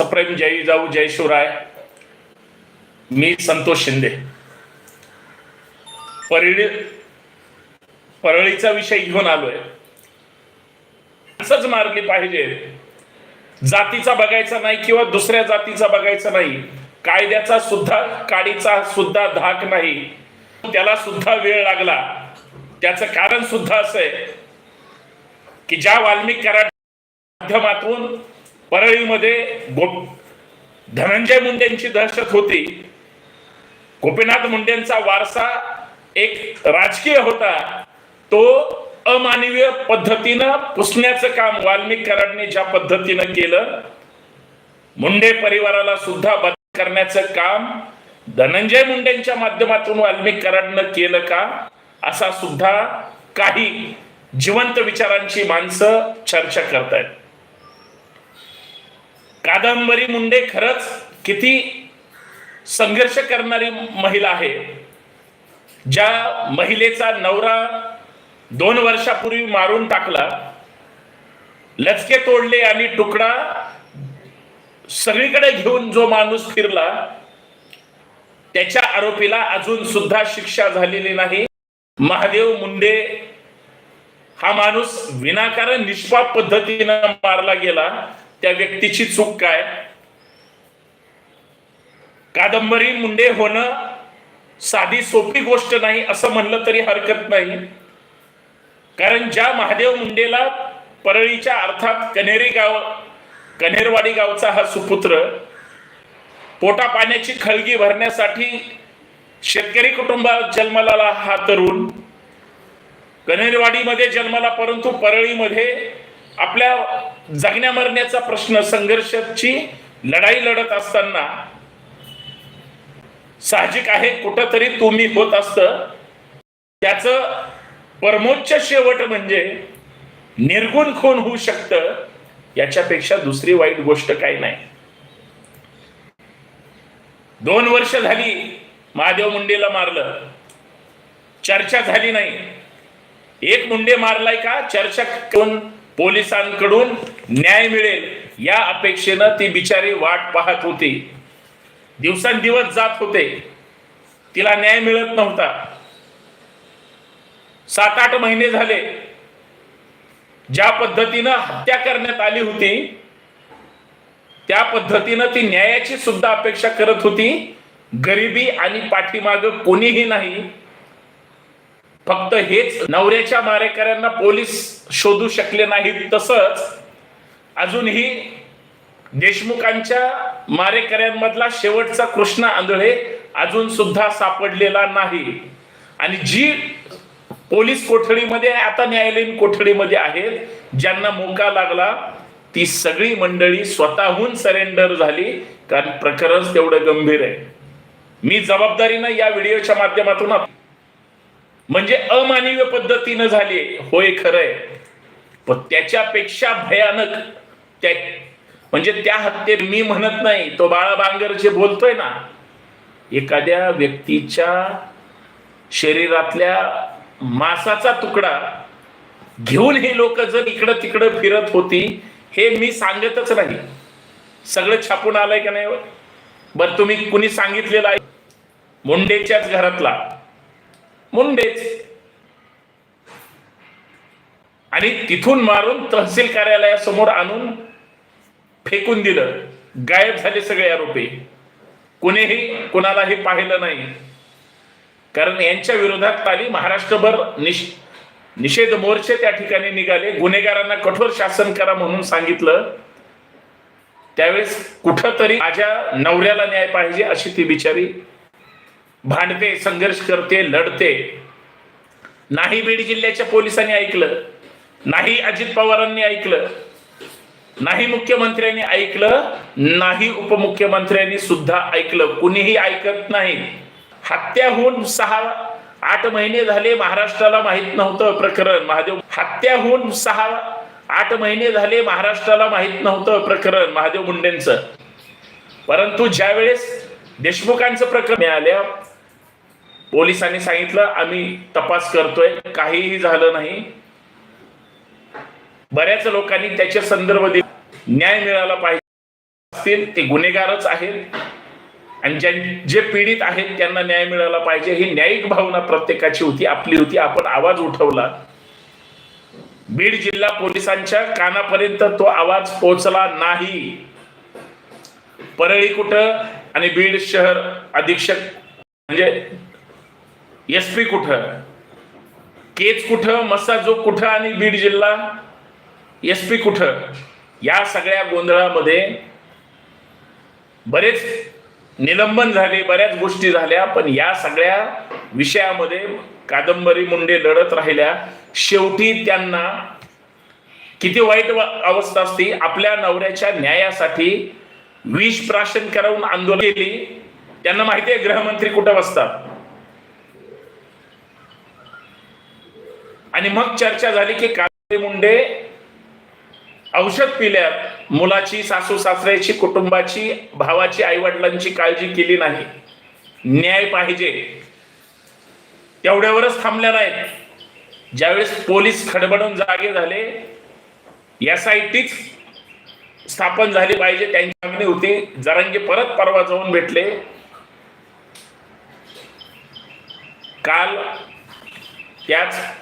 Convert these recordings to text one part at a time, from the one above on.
सप्रेम जय जाऊ जय शिवराय. मी संतोष शिंदे. परळी परळीचा विषय घेऊन आलोय. माणसंच मारली पाहिजे. जातीचा बघायचा नाही किंवा दुसऱ्या जातीचा बघायचा नाही. कायद्याचा सुद्धा काडीचा सुद्धा धाक नाही. त्याला सुद्धा वेळ लागला. त्याचं कारण सुद्धा असं आहे की ज्या वाल्मिक कराड माध्यमातून परळीमध्ये गोप धनंजय मुंडेंची दहशत होती. गोपीनाथ मुंडेंचा वारसा एक राजकीय होता. तो अमानवीय पद्धतीनं पुसण्याचं काम वाल्मिक कराडने ज्या पद्धतीनं केलं मुंडे परिवाराला सुद्धा बद करण्याचं काम धनंजय मुंडेंच्या माध्यमातून वाल्मिक कराडनं केलं का? असा सुद्धा काही जिवंत विचारांची माणसं चर्चा करतायत. कादंबरी मुंडे खरंच किती संघर्ष करणारी महिला आहे. ज्या महिलेचा नवरा दोन वर्षापूर्वी मारून टाकला लचके तोडले आणि तुकडा सगळीकडे घेऊन जो माणूस फिरला त्याच्या आरोपीला अजून सुद्धा शिक्षा झालेली नाही. महादेव मुंडे हा माणूस विनाकारण निष्पाप पद्धतीनं मारला गेला. त्या व्यक्तीची चूक काय? कादंबरी मुंडे होणं साधी सोपी गोष्ट नाही असं म्हणलं तरी हरकत नाही. कारण ज्या महादेव मुंडेला परळीच्या अर्थात कनेरी गाव कनेरवाडी गावचा हा सुपुत्र पोटा पाण्याची खळगी भरण्यासाठी शेतकरी कुटुंबात जन्मला हा तरुण कनेरवाडीमध्ये जन्माला परंतु परळीमध्ये आपल्या जगण्या मरण्याचा प्रश्न संघर्षाची लढाई लढत असताना साहजिक आहे कुठंतरी तुम्ही होत असत. त्याच परमोच्च शेवट म्हणजे निर्गुण खून होऊ शकतं याच्यापेक्षा दुसरी वाईट गोष्ट काही नाही. दोन वर्ष झाली महादेव मुंडेला मारलं. चर्चा झाली नाही. एक मुंडे मारलाय का? चर्चा करून पोलिसांकडून न्याय मिळेल या अपेक्षेनं ती बिचारी वाट पाहत होती. दिवसांदिवस जात होते. तिला न्याय मिळत नव्हता. सात आठ महिने झाले. ज्या पद्धतीनं हत्या करण्यात आली होती त्या पद्धतीनं ती न्यायाची सुद्धा अपेक्षा करत होती. गरिबी आणि पाठीमाग कोणीही नाही. फक्त हेच नवऱ्याच्या मारेकऱ्यांना पोलीस शोधू शकले नाहीत तसंच अजूनही देशमुखांच्या मारेकऱ्यांमधला शेवटचा कृष्ण आंधळे अजून सुद्धा सापडलेला नाही. आणि जी पोलीस कोठडीमध्ये आता न्यायालयीन कोठडीमध्ये आहेत ज्यांना मोका लागला ती सगळी मंडळी स्वतःहून सरेंडर झाली कारण प्रकरण तेवढं गंभीर आहे. मी जबाबदारीनं या व्हिडिओच्या माध्यमातून. म्हणजे अमानवीय पद्धतीनं झाली होय खरंय पण त्याच्यापेक्षा भयानक त्या म्हणजे त्या हत्येत मी म्हणत नाही तो बाळा बांगर जे बोलतोय ना एखाद्या व्यक्तीच्या शरीरातल्या मांसाचा तुकडा घेऊन हे लोक जर इकडं तिकडं फिरत होती हे मी सांगतच नाही. सगळं छापून आलंय का नाही हो? बर तुम्ही कुणी सांगितलेलं आहे? मुंडेच्याच घरातला. मुंडेच. आणि तिथून मारून तहसील कार्यालयासमोर आणून फेकून दिलं. गायब झाले सगळे आरोपी. कुणीही कुणालाही पाहिलं नाही. कारण यांच्या विरोधात आली महाराष्ट्रभर निष निषेध मोर्चे त्या ठिकाणी निघाले. गुन्हेगारांना कठोर शासन करा म्हणून सांगितलं. त्यावेळेस कुठंतरी माझ्या नवऱ्याला न्याय पाहिजे अशी ती बिचारी भांडते संघर्ष करते लढते. नाही बीड जिल्ह्याच्या पोलिसांनी ऐकलं. नाही अजित पवारांनी ऐकलं नाही मुख्यमंत्र्यांनी ऐकलं नाही उपमुख्यमंत्र्यांनी सुद्धा ऐकलं. कुणीही ऐकत नाही. हत्या होऊन सहा आठ महिने झाले महाराष्ट्राला माहीत नव्हतं प्रकरण. महादेव हत्या होऊन सहा आठ महिने झाले महाराष्ट्राला माहीत नव्हतं प्रकरण. महादेव मुंडेंचं. परंतु ज्या वेळेस देशमुखांचं प्रकरण मिळाल्या पोलिसांनी सांगितलं आम्ही तपास करतोय. काहीही झालं नाही. बऱ्याच लोकांनी त्याच्या संदर्भ न्याय मिळाला पाहिजे. असतील ते गुन्हेगारच आहेत. आणि ज्यां जे पीडित आहेत त्यांना न्याय मिळाला पाहिजे. ही न्यायिक भावना प्रत्येकाची होती आपली होती. आपण आवाज उठवला. बीड जिल्हा पोलिसांच्या कानापर्यंत तो आवाज पोहोचला नाही. परळी कुठं आणि बीड शहर अधीक्षक म्हणजे एस पी कुठं? केच कुठं? मसाजो कुठं आणि बीड जिल्हा? एस पी कुठं? या सगळ्या गोंधळामध्ये बरेच निलंबन झाले बऱ्याच गोष्टी झाल्या पण या सगळ्या विषयामध्ये कादंबरी मुंडे लढत राहिल्या. शेवटी त्यांना किती वाईट अवस्था असती आपल्या नवऱ्याच्या न्यायासाठी विष प्राशन करून आंदोलन केली. त्यांना माहिती आहे गृहमंत्री कुठं बसतात? आणि मग चर्चा झाली की कादंबरी मुंडे औषध पिल्यात. मुलाची सासू सासऱ्याची कुटुंबाची भावाची आईवडिलांची काळजी केली नाही. न्याय पाहिजे. तेवढ्यावरच थांबल्या नाहीत. ज्यावेळेस पोलीस खडबडून जागे झाले एस आय टीच स्थापन झाली पाहिजे त्यांची मागणी होती. जरांगे परत परवा जाऊन भेटले. काल त्याच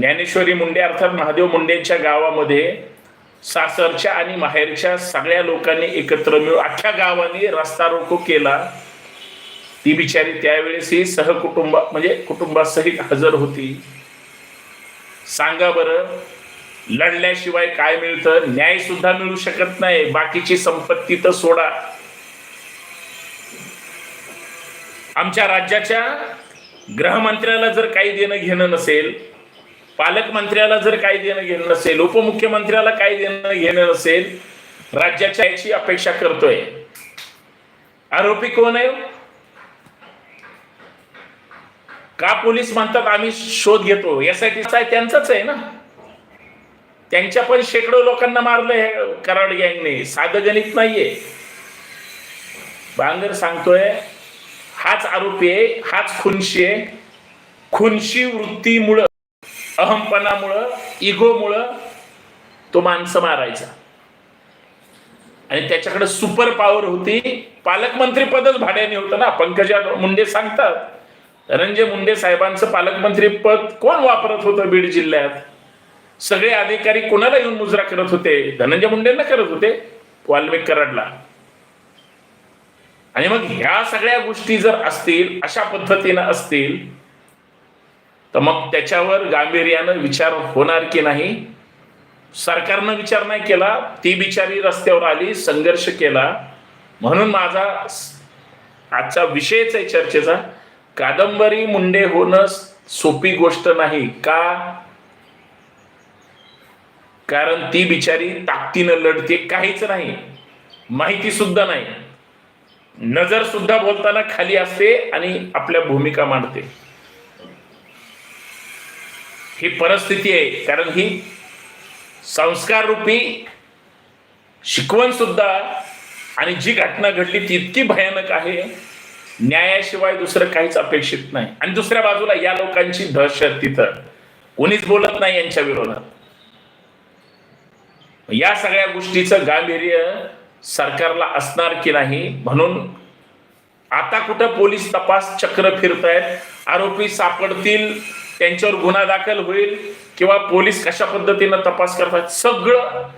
ज्ञानेश्वरी मुंडे अर्थात महादेव मुंडेंच्या गावामध्ये सासरच्या आणि माहेरच्या सगळ्या लोकांनी एकत्र मिळून अख्ख्या गावाने रस्ता रोको केला. ती बिचारी त्यावेळेस ही सहकुटुंब म्हणजे कुटुंबासहित हजर होती. सांगा बरं लढल्याशिवाय काय मिळतं? न्याय सुद्धा मिळू शकत नाही. बाकीची संपत्ती तर सोडा. आमच्या राज्याच्या गृहमंत्र्याला जर काही देणं घेणं नसेल पालकमंत्र्याला जर काही देणं घेणं नसेल उपमुख्यमंत्र्याला काही देणं घेणं नसेल राज्याच्या याची अपेक्षा करतोय. आरोपी कोण आहे हो? का पोलीस म्हणतात आम्ही शोध घेतो? यासाठी आहे आहे ना? त्यांच्या पण शेकडो लोकांना मारलंय कराड गँगने. साधं गणित नाहीये. बांगर सांगतोय हाच आरोपी आहे हाच खुनशी आहे. खुनशी वृत्तीमुळं अहमपणामुळं इगोमुळं तो माणसं मारायचा. आणि त्याच्याकडे सुपर पॉवर होती. पालकमंत्री पदच भाड्याने होतं ना. पंकजा मुंडे सांगतात धनंजय मुंडे साहेबांचं पालकमंत्री पद कोण वापरत होतं बीड जिल्ह्यात? सगळे अधिकारी कोणाला येऊन मुजरा करत होते? धनंजय मुंडेंना करत होते. वाल्मिक कराडला आणि मग ह्या सगळ्या गोष्टी जर असतील अशा पद्धतीनं असतील तर मग त्याच्यावर गांभीर्यानं विचार होणार की नाही? सरकारनं विचार नाही केला ती बिचारी रस्त्यावर आली संघर्ष केला. म्हणून माझा आजचा विषयच आहे चर्चेचा. कादंबरी मुंडे होणं सोपी गोष्ट नाही. का? कारण ती बिचारी ताकदीनं लढते काहीच नाही. माहिती सुद्धा नाही. नजर सुद्धा बोलताना खाली असते आणि आपल्या भूमिका मांडते. ही परिस्थिती आहे. कारण ही संस्कार रूपी शिकवण सुद्धा आणि जी घटना घडली ती इतकी भयानक आहे. न्यायाशिवाय दुसरं काहीच अपेक्षित नाही. आणि दुसऱ्या बाजूला या लोकांची दहशत तिथं. कोणीच बोलत नाही यांच्या विरोधात. या सगळ्या गोष्टीचं गांभीर्य सरकारला असणार की नाही म्हणून आता कुठं पोलीस तपास चक्र फिरतायत आरोपी सापडतील त्यांच्यावर गुन्हा दाखल होईल किंवा पोलीस कशा पद्धतीनं तपास करतात सगळं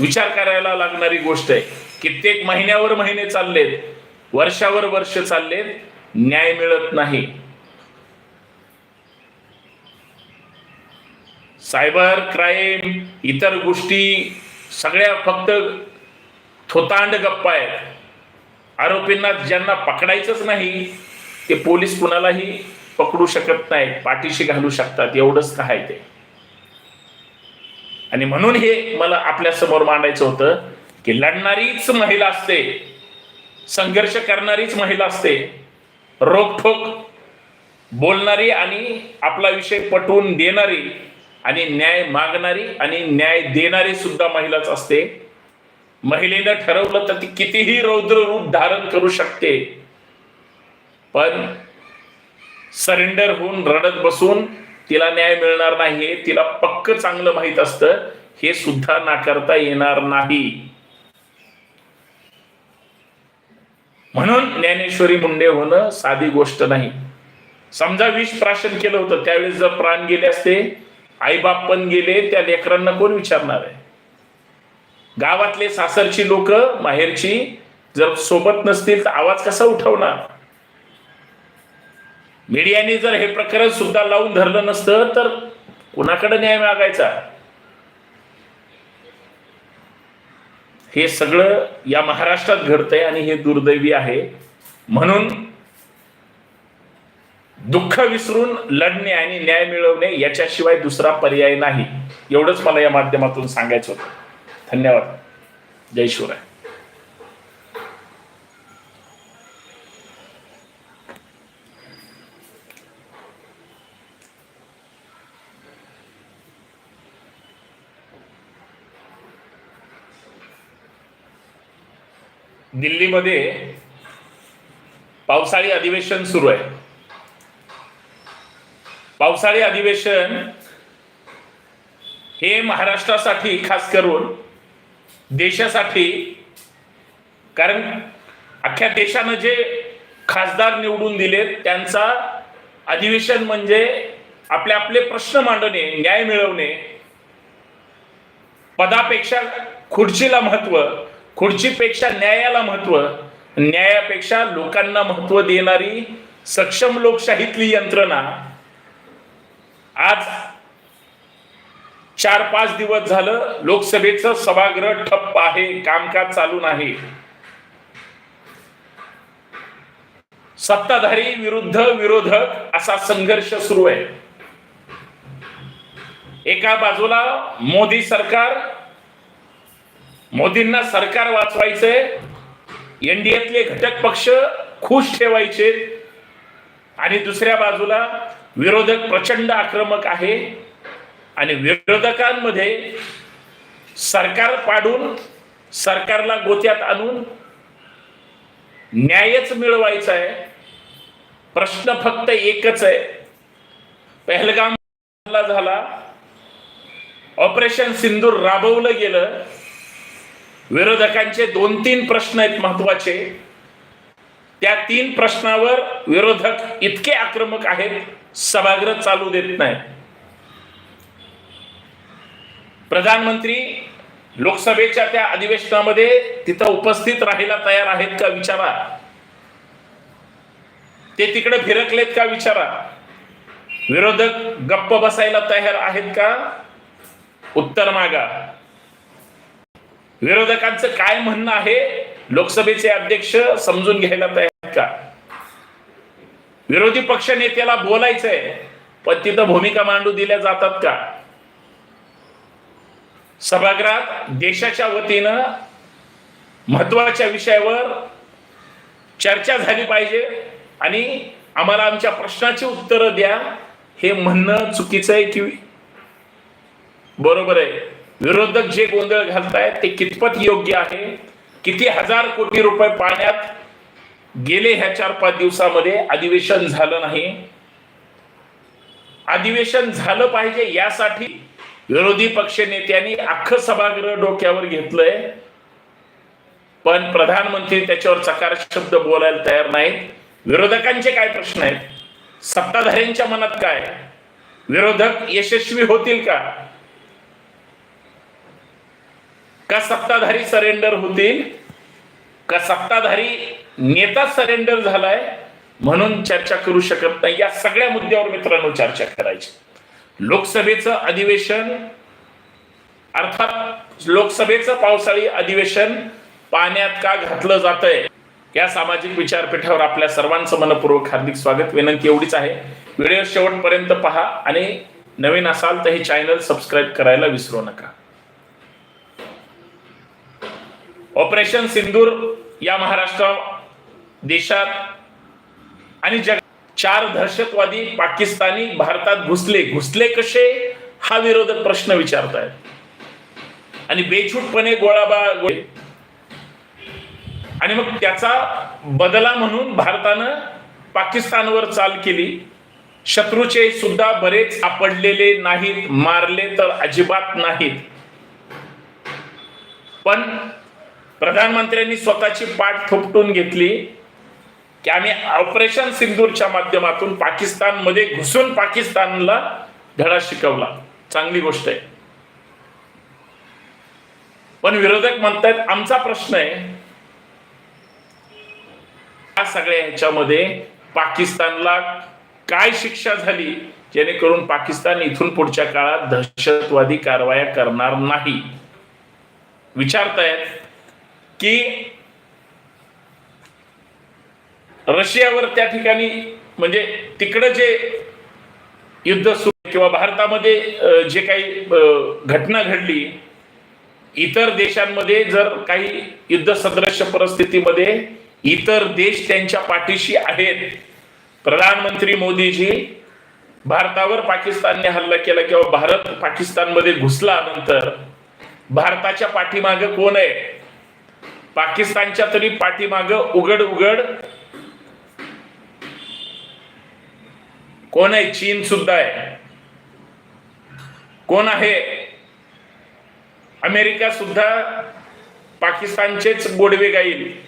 विचार करायला लागणारी गोष्ट आहे. कित्येक महिन्यावर महिने चाललेत वर्षावर वर्ष चाललेत न्याय मिळत नाही. सायबर क्राईम इतर गोष्टी सगळ्या फक्त थोतांड गप्पा आहेत. आरोपींना ज्यांना पकडायचंच नाही ते पोलीस कुणालाही पकडू शकत नाही पाठीशी घालू शकतात एवढंच काय ते? आणि म्हणून हे मला आपल्यासमोर मांडायचं होतं की लढणारीच महिला असते संघर्ष करणारीच महिला असते रोखोक बोलणारी आणि आपला विषय पटवून देणारी आणि न्याय मागणारी आणि न्याय देणारी सुद्धा महिलाच असते. महिलेनं ठरवलं तर ती कितीही रौद्र रूप धारण करू शकते पण सरेंडर होऊन रडत बसून तिला न्याय मिळणार नाही तिला पक्क चांगलं माहीत असतं हे सुद्धा नाकारता येणार नाही. म्हणून ज्ञानेश्वरी मुंडे होणं साधी गोष्ट नाही. समजा विष प्राशन केलं होतं त्यावेळेस जर प्राण गेले असते आईबाप पण गेले त्या लेकरांना कोण विचारणार आहे? गावातले सासरची लोक माहेरची जर सोबत नसतील तर आवाज कसा उठवणार? मीडियाने जर हे प्रकरण सुद्धा लावून धरलं नसतं तर कुणाकडे न्याय मागायचा? हे सगळं या महाराष्ट्रात घडतंय आणि हे दुर्दैवी आहे. म्हणून दुःख विसरून लढणे आणि न्याय मिळवणे याच्याशिवाय दुसरा पर्याय नाही. एवढंच मला या माध्यमातून सांगायचं होतं. धन्यवाद. जय शिवराय. दिल्लीमध्ये पावसाळी अधिवेशन सुरू आहे. पावसाळी अधिवेशन हे महाराष्ट्रासाठी खास करून देशासाठी कारण अख्ख्या देशानं जे खासदार निवडून दिलेत त्यांचा अधिवेशन म्हणजे आपले आपले प्रश्न मांडणे न्याय मिळवणे पदापेक्षा खुर्चीला महत्त्व खुर्चीपेक्षा न्यायाला महत्त्व न्यायापेक्षा लोकांना महत्त्व देणारी सक्षम लोकशाहीतली यंत्रणा आज चार पाच दिवस झालं लोकसभेचं सभागृह ठप्प आहे कामकाज चालू नाही. सत्ताधारी विरुद्ध विरोधक असा संघर्ष सुरू आहे. एका बाजूला मोदी सरकार मोदींना सरकार वाचवायचंय एनडीएतले घटक पक्ष खुश ठेवायचे आणि दुसऱ्या बाजूला विरोधक प्रचंड आक्रमक आहे आणि विरोधकांमध्ये सरकार पाडून सरकारला गोत्यात आणून न्यायच मिळवायचा आहे प्रश्न फक्त एकच आहे. पहलगाम झाला. ऑपरेशन सिंदूर राबवलं गेलं. विरोधकांचे दोन तीन प्रश्न आहेत महत्त्वाचे. त्या तीन प्रश्नावर विरोधक इतके आक्रमक आहेत सभागृह चालू देत नाही प्रधानमंत्री लोकसभेच्या त्या अधिवेशनामध्ये तिथं उपस्थित राहायला तयार आहेत का विचारा. ते तिकडे फिरकलेत का विचारा. विरोधक गप्प बसायला तयार आहेत का? उत्तर मागा. विरोधकांचं काय म्हणणं आहे? लोकसभेचे अध्यक्ष समजून घ्यायला तयार का? विरोधी पक्ष नेत्याला बोलायचंय पण तिथं भूमिका मांडू दिल्या जातात का? सभागृहात देशाच्या वतीनं महत्त्वाच्या विषयावर चर्चा झाली पाहिजे आणि आम्हाला आमच्या प्रश्नाची उत्तरं द्या. हे म्हणणं चुकीचं आहे की बरोबर आहे? विरोधक जे गोंधळ घालतायत ते कितपत योग्य आहे? किती हजार कोटी रुपये पाण्यात गेले ह्या चार पाच दिवसामध्ये? अधिवेशन झालं नाही. अधिवेशन झालं पाहिजे यासाठी विरोधी पक्ष नेत्यांनी अख्खं सभागृह डोक्यावर घेतलंय. पण प्रधानमंत्री त्याच्यावर चकार शब्द बोलायला तयार नाहीत. विरोधकांचे काय प्रश्न आहेत? सत्ताधाऱ्यांच्या मनात काय? विरोधक यशस्वी होतील का? का सत्ताधारी सरेंडर होतील? का सत्ताधारी नेता सरेंडर झालाय? म्हणून चर्चा करू शकत नाही. या सगळ्या मुद्द्यावर मित्रांनो चर्चा करायची. लोकसभेचं अधिवेशन अर्थात लोकसभेचं पावसाळी अधिवेशन पाण्यात का घातलं जातंय? या सामाजिक विचारपीठावर आपल्या सर्वांचं मनपूर्वक हार्दिक स्वागत. विनंती एवढीच आहे. व्हिडिओ शेवटपर्यंत पहा आणि नवीन असाल तर हे चॅनल सबस्क्राईब करायला विसरू नका. ऑपरेशन सिंदूर या महाराष्ट्र देशात आणि जग चार दहशतवादी पाकिस्तानी भारतात घुसले. घुसले कसे? हा विरोधक प्रश्न विचारतायत. आणि बेछूटपणे गोळाबा आणि मग त्याचा बदला म्हणून भारतानं पाकिस्तानवर चाल केली. शत्रूचे सुद्धा बरेच सापडलेले नाहीत मारले तर अजिबात नाहीत. पण प्रधानमंत्र्यांनी स्वतःची पाठ थोपटून घेतली की आम्ही ऑपरेशन सिंदूरच्या माध्यमातून पाकिस्तानमध्ये घुसून पाकिस्तानला धडा शिकवला. चांगली गोष्ट आहे. पण विरोधक म्हणतायत आमचा प्रश्न आहे या सगळ्या ह्याच्यामध्ये पाकिस्तानला काय शिक्षा झाली जेणेकरून पाकिस्तान इथून पुढच्या काळात दहशतवादी कारवाया करणार नाही? विचारतायत. की रशियावर त्या ठिकाणी म्हणजे तिकडं जे युद्ध सुरू किंवा भारतामध्ये जे काही घटना घडली इतर देशांमध्ये जर काही युद्ध सदृश्य परिस्थितीमध्ये इतर देश त्यांच्या पाठीशी आहेत प्रधानमंत्री मोदीजी भारतावर पाकिस्तानने हल्ला केला किंवा भारत पाकिस्तानमध्ये घुसला नंतर भारताच्या पाठीमागे कोण आहे पाकिस्तानच्या तरी पाठीमाग उघड उघड. कोण आहे? चीन सुद्धा आहे. कोण आहे? अमेरिका सुद्धा पाकिस्तानचेच गोडवे गाईल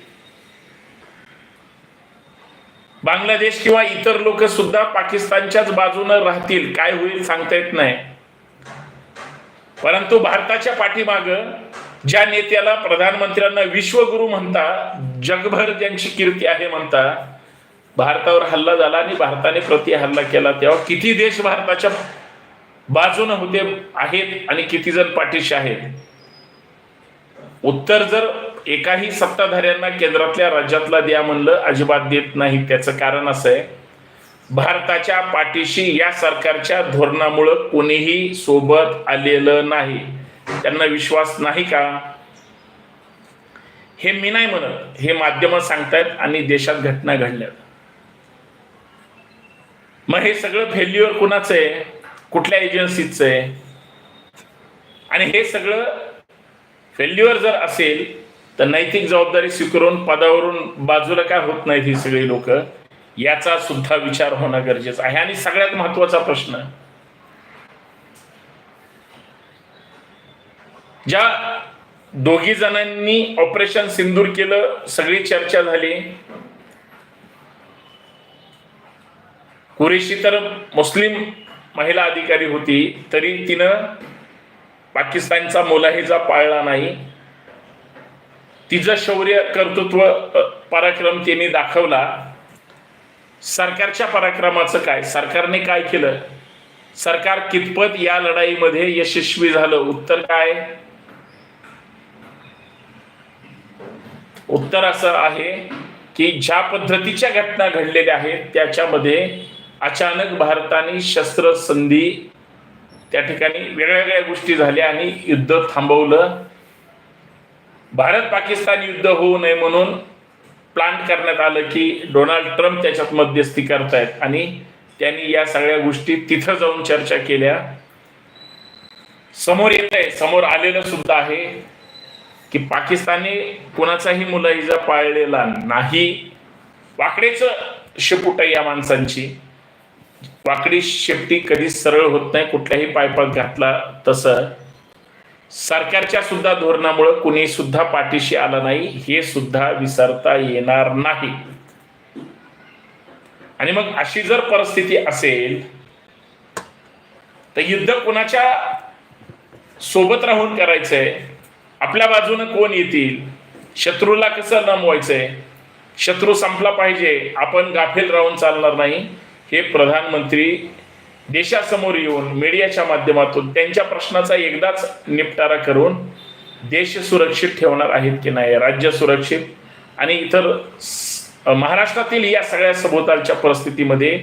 बांगलादेश किंवा इतर लोक सुद्धा पाकिस्तानच्याच बाजूनं राहतील. काय होईल सांगता येत नाही. परंतु भारताच्या पाठीमाग ज्या नेत्याला प्रधानमंत्र्यांना विश्वगुरु म्हणता जगभर ज्यांची कीर्ती आहे म्हणता भारतावर हल्ला झाला आणि भारताने प्रति हल्ला केला तेव्हा किती देश भारताच्या बाजून होते आहेत आणि किती जण पाठीशी आहेत? उत्तर जर एकाही सत्ताधाऱ्यांना केंद्रातल्या राज्यातला द्या म्हणलं अजिबात देत नाही. त्याचं कारण असं आहे भारताच्या पाठीशी या सरकारच्या धोरणामुळं कोणीही सोबत आलेलं नाही. त्यांना विश्वास नाही का? हे मी नाही म्हणत. हे माध्यम सांगतायत आणि देशात घटना घडल्यात. मग हे सगळं फेल्युअर कुणाचं आहे? कुठल्या एजन्सीचं आहे? आणि हे सगळं फेल्युअर जर असेल तर नैतिक जबाबदारी स्वीकारून पदावरून बाजूला काय होत नाहीत ही सगळी लोक? याचा सुद्धा विचार होणं गरजेचं आहे. आणि सगळ्यात महत्त्वाचा प्रश्न ज्या दोघी जणांनी ऑपरेशन सिंदूर केलं सगळी चर्चा झाली. कुरेशी तर मुस्लिम महिला अधिकारी होती तरी तिनं पाकिस्तानचा मुलाहिजा पाळला नाही. तिचं शौर्य कर्तृत्व पराक्रम तिने दाखवला. सरकारच्या पराक्रमाचं काय? सरकारने काय केलं? सरकार कितपत या लढाईमध्ये यशस्वी झालं? उत्तर काय? उत्तर असं आहे की ज्या पद्धतीच्या घटना घडलेल्या आहेत त्याच्यामध्ये अचानक भारताने शस्त्र संधी त्या ठिकाणी वेगळ्या वेगळ्या गोष्टी झाल्या आणि युद्ध थांबवलं. भारत पाकिस्तान युद्ध होऊ नये म्हणून प्लांट करण्यात आलं की डोनाल्ड ट्रम्प त्याच्यात मध्यस्थी करतायत आणि त्यांनी या सगळ्या गोष्टी तिथं जाऊन चर्चा केल्या. समोर येत आहे समोर आलेलं सुद्धा आहे. की पाकिस्तानी कोणाचाही मुलाहिजा पाळलेला नाही. वाकडेच शेपूट या माणसांची. वाकडी शेपटी कधीच सरळ होत नाही कुठल्याही पायपात घातला तसं. सरकारच्या सुद्धा धोरणामुळं कुणी सुद्धा पाठीशी आला नाही हे सुद्धा विसरता येणार नाही. आणि मग अशी जर परिस्थिती असेल तर युद्ध कुणाच्या सोबत राहून करायचंय? आपल्या बाजूनं कोण येतील? शत्रूला कसं नमवायचंय? शत्रू संपला पाहिजे. आपण गाफील राहून चालणार नाही. हे प्रधानमंत्री देशासमोर येऊन मीडियाच्या माध्यमातून त्यांच्या प्रश्नाचा एकदाच निपटारा करून देश सुरक्षित ठेवणार आहेत की नाही? राज्य सुरक्षित. आणि इतर महाराष्ट्रातील या सगळ्या सभोवतालच्या परिस्थितीमध्ये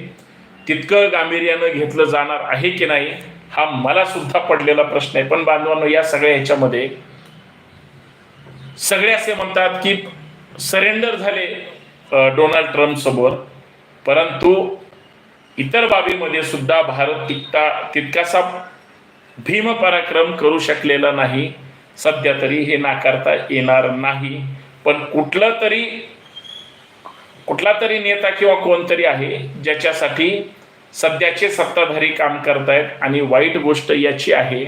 तितकं गांभीर्यानं घेतलं जाणार आहे की नाही हा मला सुद्धा पडलेला प्रश्न आहे. पण बांधवांनो या सगळ्या ह्याच्यामध्ये सगळे असे म्हणतात की सरेंडर झाले डोनाल्ड ट्रम्प समोर. परंतु इतर बाबीमध्ये सुद्धा भारत तितका तितकासा भीम पराक्रम करू शकलेला नाही. सध्या तरी हे नाकारता येणार नाही. पण कुठलं तरी कुठला तरी नेता किंवा कोणतरी आहे ज्याच्यासाठी सध्याचे सत्ताधारी काम करतायत आणि वाईट गोष्ट याची आहे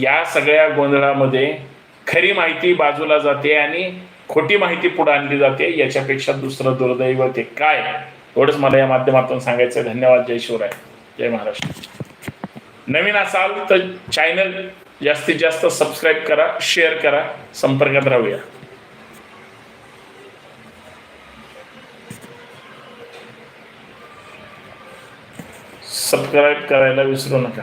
या सगळ्या गोंधळामध्ये खरी माहिती बाजूला जाते आणि खोटी माहिती पुढे आणली जाते याच्यापेक्षा दुसरं दुर्दैव ते काय? एवढंच मला या माध्यमातून सांगायचं धन्यवाद जय शिवराय. जय महाराष्ट्र. नवीन असाल तर चॅनल जास्तीत जास्त सबस्क्राईब करा शेअर करा संपर्कात राहूया. सबस्क्राईब करायला विसरू नका.